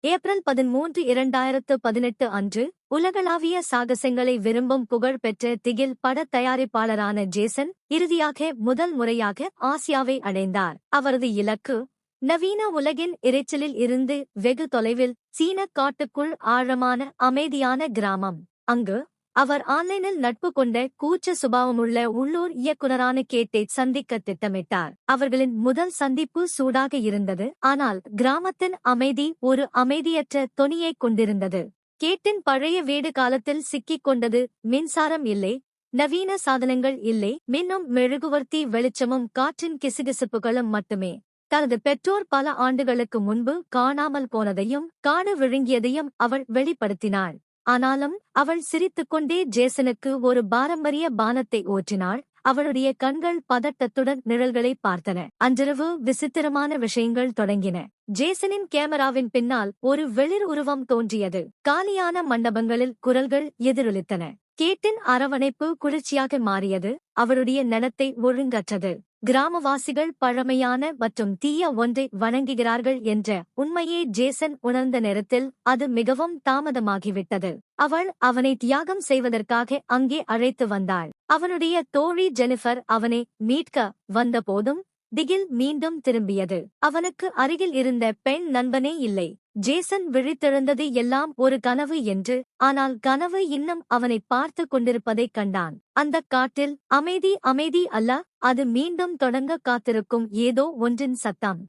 April பதிமூன்று இரண்டாயிரத்து பதினெட்டு அன்று உலகளாவிய சாகசங்களை விரும்பும் புகழ் பெற்ற திகில் பட தயாரிப்பாளரான ஜேசன் இறுதியாக முதல் முறையாக ஆசியாவை அடைந்தார். அவரது இலக்கு நவீன உலகின் இரைச்சலில் இருந்து வெகு தொலைவில் சீனக் காட்டுக்குள் ஆழமான அமைதியான கிராமம். அங்கு அவர் ஆன்லைனில் நட்பு கொண்ட கூச்ச சுபாவமுள்ள உள்ளூர் இயக்குனரான கேட்டை சந்திக்க திட்டமிட்டார். அவர்களின் முதல் சந்திப்பு சூடாக இருந்தது. ஆனால் கிராமத்தின் அமைதி ஒரு அமைதியற்ற தொனியைக் கொண்டிருந்தது. கேட்டின் பழைய வீடு காலத்தில் சிக்கிக் கொண்டது மின்சாரம் இல்லை நவீன சாதனங்கள் இல்லை மின்னும் மெழுகுவர்த்தி வெளிச்சமும் காற்றின் கிசுகிசுப்புகளும் மட்டுமே. தனது பெற்றோர் பல ஆண்டுகளுக்கு முன்பு காணாமல் போனதையும் காண விழுங்கியதையும் அவள் வெளிப்படுத்தினாள் ஆனாலும் அவள் சிரித்துக்கொண்டே ஜேசனுக்கு ஒரு பாரம்பரிய பானத்தை ஓற்றினாள். அவளுடைய கண்கள் பதட்டத்துடன் நிழல்களை பார்த்தன. அன்றிரவு விசித்திரமான விஷயங்கள் தொடங்கின. ஜேசனின் கேமராவின் பின்னால் ஒரு வெளிர் உருவம் தோன்றியது. காலியான மண்டபங்களில் குரல்கள் எதிரொலித்தன. கேட்டின் அரவணைப்பு குளிர்ச்சியாக மாறியது. அவளுடைய நலத்தை ஒழுங்கற்றது. கிராமவாசிகள் பழமையான மற்றும் தீய ஒன்றை வணங்குகிறார்கள் என்ற உண்மையே ஜேசன் உணர்ந்த நேரத்தில் அது மிகவும் தாமதமாகிவிட்டது. அவள் அவனை தியாகம் செய்வதற்காக அங்கே அழைத்து வந்தாள். அவனுடைய தோழி ஜெனிஃபர் அவனை மீட்க வந்தபோதும் திகில் மீண்டும் திரும்பியது. அவனுக்கு அருகில் இருந்த பெண் நண்பனே இல்லை. ஜேசன் விழித்தெழுந்தது எல்லாம் ஒரு கனவு என்று ஆனால் கனவு இன்னும் அவனை பார்த்து கொண்டிருப்பதைக் கண்டான். அந்தக் காட்டில் அமைதி அமைதி அல்ல அது மீண்டும் தொடங்க காத்திருக்கும் ஏதோ ஒன்றின் சத்தம்.